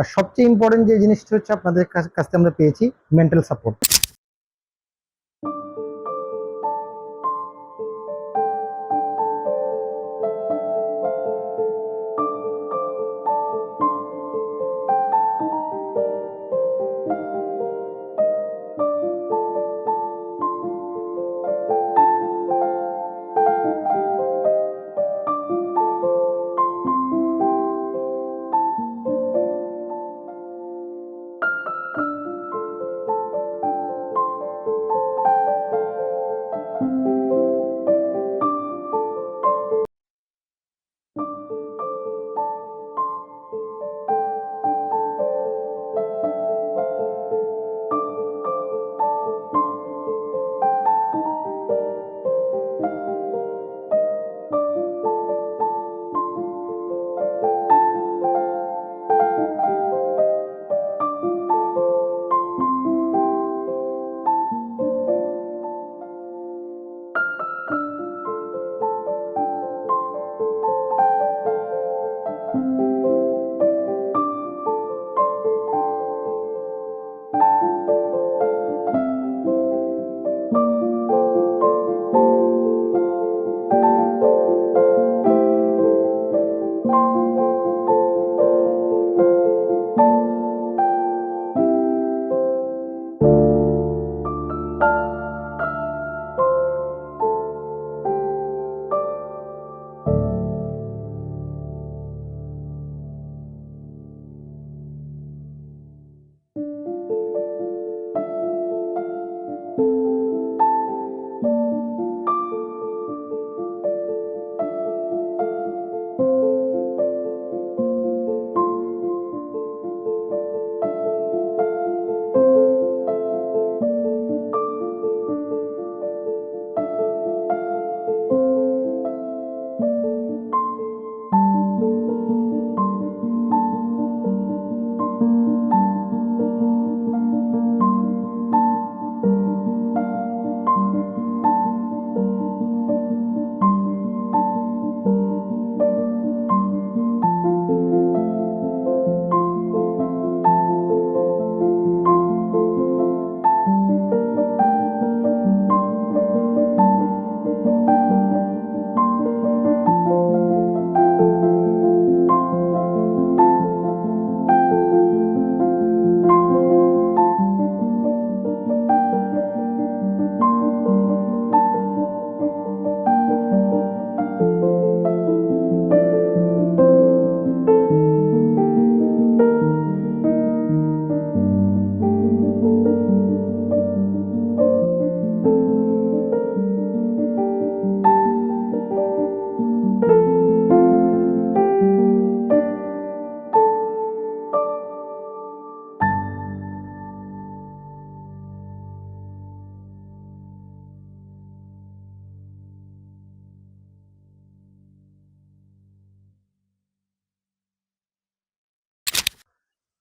আর সবচেয়ে ইম্পর্টেন্ট যে জিনিসটা হচ্ছে আপনাদের কাছ- থেকে আমরা পেয়েছি মেন্টাল সাপোর্ট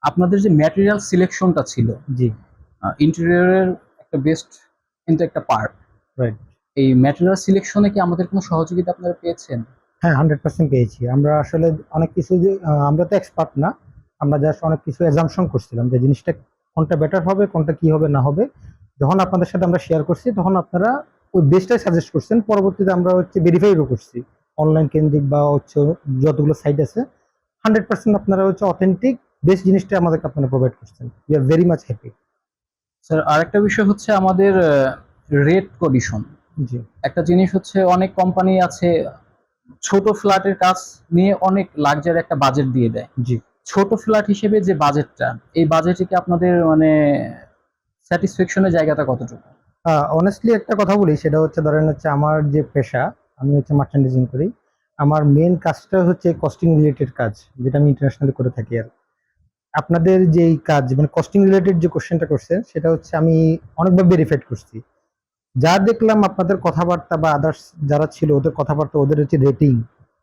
আপনাদের যে ম্যাটেরিয়াল সিলেকশনটা ছিল জি। ইন্টেরিয়রের একটা বেস্ট কিন্তু একটা পার্ট রাইট এই ম্যাটেরিয়াল সিলেকশনে কি আমাদের কোনো সহযোগিতা আপনারা পেয়েছেন? হ্যাঁ হান্ড্রেড পার্সেন্ট পেয়েছি। আমরা আসলে অনেক কিছু যে আমরা তো এক্সপার্ট না। আমরা জাস্ট অনেক কিছু এজামশন করছিলাম যে জিনিসটা কোনটা বেটার হবে কোনটা কি হবে না হবে। যখন আপনাদের সাথে আমরা শেয়ার করছি তখন আপনারা ওই বেস্টটাই সাজেস্ট করছেন। পরবর্তীতে আমরা হচ্ছে ভেরিফাইও করছি। অনলাইন কেন্দ্রিক বা হচ্ছে যতগুলো সাইট আছে হান্ড্রেড পার্সেন্ট আপনারা হচ্ছে অথেন্টিক বেস্ট জিনিসটা আমাদেরকে আপনারা প্রোভাইড করছেন। We are very much happy sir আরেকটা বিষয় হচ্ছে আমাদের রেট কন্ডিশন জি। একটা জিনিস হচ্ছে অনেক কোম্পানি আছে ছোট ফ্ল্যাটের কাজ নিয়ে অনেক লাক্সারি একটা বাজেট দিয়ে দেয়। জি। ছোট ফ্ল্যাট হিসেবে যে বাজেটটা এই বাজেটে কি আপনাদের মানে স্যাটিসফ্যাকশনের জায়গাটা কতটুকু? অনেস্টলি একটা কথা বলি সেটা হচ্ছে ধরেন হচ্ছে আমার যে পেশা আমি হচ্ছে মার্চেন্ডাইজিং করি। আমার মেন কাজটা হচ্ছে কস্টিং রিলেটেড কাজ যেটা আমি ইন্টারন্যাশনালি করে থাকি আর আপনাদের যেই কাজ মানে কস্টিং রিলেটেড যে কোশ্চেনটা করছেন সেটা হচ্ছে আমি অনেকবার ভেরিফাইড করছি। যা দেখলাম আপনাদের কথাবার্তা বা আদার্স যারা ছিল, ওদের কথাবার্তা, ওদের হচ্ছে রেটিং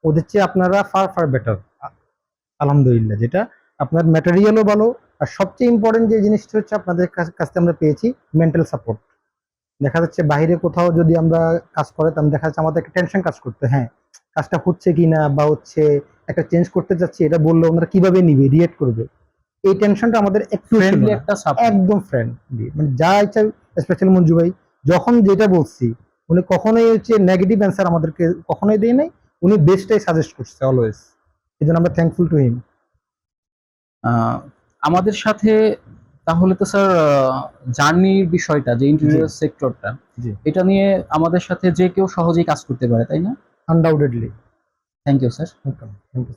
ওদের চেয়ে আপনারা ফার ফার বেটার আলহামদুলিল্লাহ। যেটা আপনার ম্যাটেরিয়ালও ভালো, আর সবচেয়ে ইম্পর্টেন্ট যে জিনিসটা হচ্ছে আপনাদের কাছ থেকে আমরা পেয়েছি মেন্টাল সাপোর্ট দেখা যাচ্ছে বাইরে কোথাও যদি আমরা কাজ করে, তাহলে দেখা যাচ্ছে আমাদের একটা টেনশন কাজ করতে হ্যাঁ কাজটা হচ্ছে কি না বা হচ্ছে একটা চেঞ্জ করতে যাচ্ছি, এটা বললে ওনারা কীভাবে নিবে রিয়েক্ট করবে। এই টেনশনটা আমাদের একটু একদম ফ্রেন্ডলি মানে যা ইচ্ছা স্পেশালি মঞ্জু ভাই যখন যেটা বলছি উনি কখনোই হচ্ছে নেগেটিভ অ্যান্সার আমাদেরকে কখনোই দেয় নাই উনি বেস্টটাই সাজেস্ট করছে অলওয়েজ এই জন্য আমরা থ্যাঙ্কফুল টু হিম আমাদের সাথে তাহলে তো স্যার জার্নির বিষয়টা যে ইন্টেরিয়র সেক্টরটা। এটা নিয়ে আমাদের সাথে যে কেউ সহজেই কাজ করতে পারে তাই না? Undoubtedly thank you sir welcome thank you